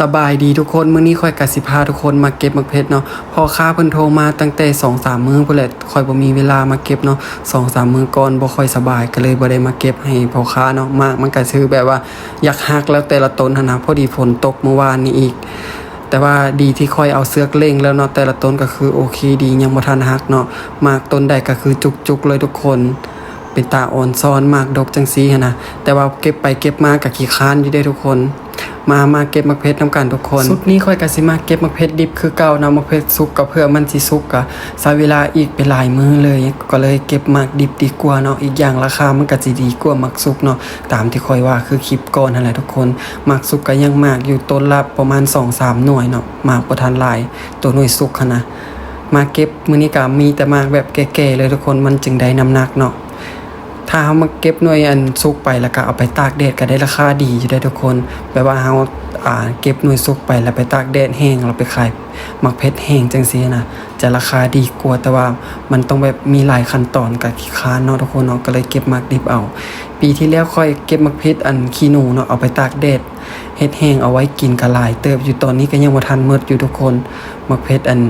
สบายดีทุกคนมื้อนี้ค่อยกสิพาทุกคนมาเก็บมะเพชรเนาะพอค้าเพิ่นโทรมาตั้งแต่2-3มื้อพุ่นแหละคอยบ่มีเวลามาเก็บเนาะ2-3มื้อก่อนบ่ค่อยสบายก็เลยบ่ได้มาเก็บให้พอค้าเนาะมากมันก็ซื้อแบบว่าอยากฮักแล้วแต่ละต้นหนะพอดีฝนตกเมื่อวานนี้อีก แต่ว่าดีที่ค่อยเอาเสือกเล่งแล้วเนาะแต่ละต้นก็คือโอเคดียังบ่ทันฮักเนาะมากต้นใดก็คือจุกๆเลยทุกคนเป็นตาอ่อนซ้อนมากดกจังซี่นนะแต่ว่าเก็บไปเก็บมากับขี้ค้านอยู่ได้ทุกคน มามาเก็บมะเพชรน้ำกันทุกคน สุดนี้ค่อยกะสิมาเก็บมะเพชรดิบคือเก่านะมะเพชรสุกก็เพื่อมันสิสุกกะใช้เวลาอีกเป็นหลายมื้อเลย ก็เลยเก็บมากดิบดีกว่าเนาะอีกอย่างราคามันก็สิดีกว่ามักสุกเนาะตามที่ค่อยว่าคือคลิปก่อนนั่นแหละทุกคนมักสุกก็ยังมากอยู่ต้นละประมาณ 2-3 หน่วยเนาะมากบ่ทันหลายตัวหน่วยสุกนะมาเก็บมื้อนี้ก็มีแต่มากแบบแก่ๆเลยทุกคนมันจึงได้น้ำหนักเนาะ ถ้าเฮามาเก็บหน่วยอันสุกไปแล้วก็เอาไปตากแดดก็ได้ราคาดีอยู่ได้ทุกคนแบบว่าเฮาอ่าเก็บหน่วยสุกไปแล้วไปตากแดดแห้งเราไปขายมักเพชรแห้งจังซี่นะจะราคาดีกว่าแต่ว่ามันต้องแบบมีหลายขั้นตอนกับขี้ค้านเนาะทุกคนเนาะก็เลยเก็บมักดิบเอา ปีที่แล้วค่อยเก็บมักเพชรอันขี้หนูเนาะเอาไปตากแดดเฮ็ดแห้งเอาไว้กินก็หลายเติบอยู่ตอนนี้ก็ยังบ่ทันหมดอยู่ทุกคนมักเพชรอัน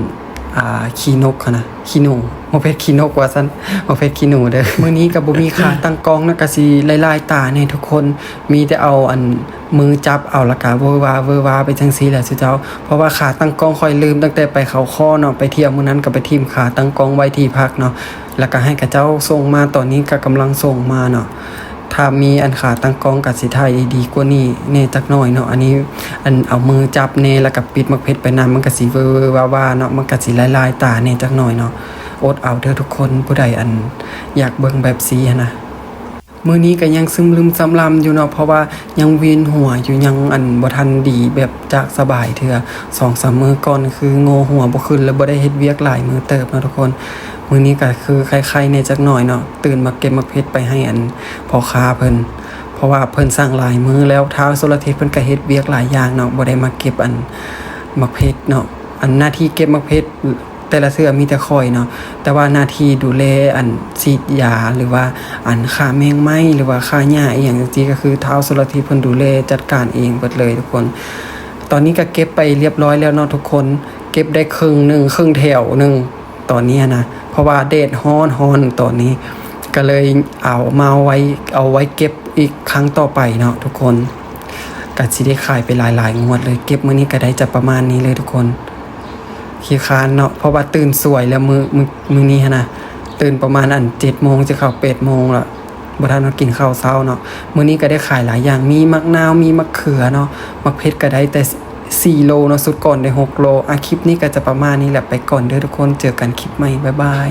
อ่าขี้นกเขานะขี้หนูบ่เพชรขี้นกว่าซั่นบ่เพชรขี้หนูเด้อมื้อนี้ก็บ่มีขาตั้งกล้องนะก็สิลายๆตาแน่ทุกคนมีแต่เอาอันมือจับเอาและก็เวอร์วาเวอร์วาไปจังซี่แหละสุเจ้า เพราะว่าขาตั้งกล้องค่อยลืมตั้งแต่ไปเขาค้อเนาะไปเที่ยวมื้อนั้นก็ไปทีมขาตั้งกล้องไว้ที่พักเนาะแล้วก็ให้กับเจ้าส่งมาตอนนี้ก็กำลังส่งมาเนาะ ถ้ามีอันขาตั้งกล้องกับสีไทยดีกว่านี้เน่จักหน่อยเนาะอันนี้อันเอามือจับเน่แล้วกับปิดมักเพชรไปนำมันก็สีเวอร์ๆว่าเนาะมันก็สีลายๆตาเน่จักหน่อยเนาะอดเอาเด้อทุกคนผู้ใดอันอยากเบิ่งแบบสีนะ มื้อนี้ก็ยังซึมลืมซ้ำลำอยู่เนาะเพราะว่ายังเวียนหัวอยู่ยังอันบ่ทันดีแบบจากสบายเทื่อ2-3มื้อก่อนคือโงหัวบ่ขึ้นแล้วบ่ได้เฮ็ดเวียกหลายมื้อเติบเนาะทุกคนมื้อนี้ก็คือคล้ายๆในจักหน่อยเนาะตื่นมาเก็บมะเพชรไปให้อันพ่อค้าเพิ่นเพราะว่าเพิ่นสั่งหลายมื้อแล้วท้าวโซลาเทศเพิ่นก็เฮ็ดเวียกหลายอย่างเนาะบ่ได้มาเก็บอันมะเพชรเนาะอันหน้าที่เก็บมะเพชร แต่ละเทื่อมีแต่คอยเนาะแต่ว่าหน้าที่ดูแลอันฉีดยาหรือว่าอันฆ่าแมงไม้หรือว่าฆ่าหญ้าอีหยังจังซี่ก็คือท้าวโซลาเทศเพิ่นดูแลจัดการเองเบิดเลยทุกคน ตอนนี้ก็เก็บไปเรียบร้อยแล้วเนาะทุกคน เก็บได้ครึ่งหนึ่งครึ่งแถวหนึ่งตอนนี้นะเพราะว่าเดดฮ้อนฮ้อนตอนนี้ ก็เลยเอามาไว้เอาไว้เก็บอีกครั้งต่อไปเนาะทุกคนก็สิได้ขายไปหลายๆงวดเลยเก็บมื้อนี้ก็ได้จะประมาณนี้เลยทุกคน ขี้คานเนาะเพราะว่าตื่นสวยแล้วมือมือมือนี้ฮะนะตื่นประมาณอันเจ็ดโมงจะเข้าแปดโมงละบ่ทันมากินข้าวเช้าเนาะมื้อนี้ก็ได้ขายหลายอย่างมีมะนาวมีมะเขือเนาะมะเพชรก็ได้แต่4โลเนาะสุดก่อนได้6โลอะคลิปนี้ก็จะประมาณนี้แหละไปก่อนเด้อทุกคนเจอกันคลิปใหม่บ๊ายบาย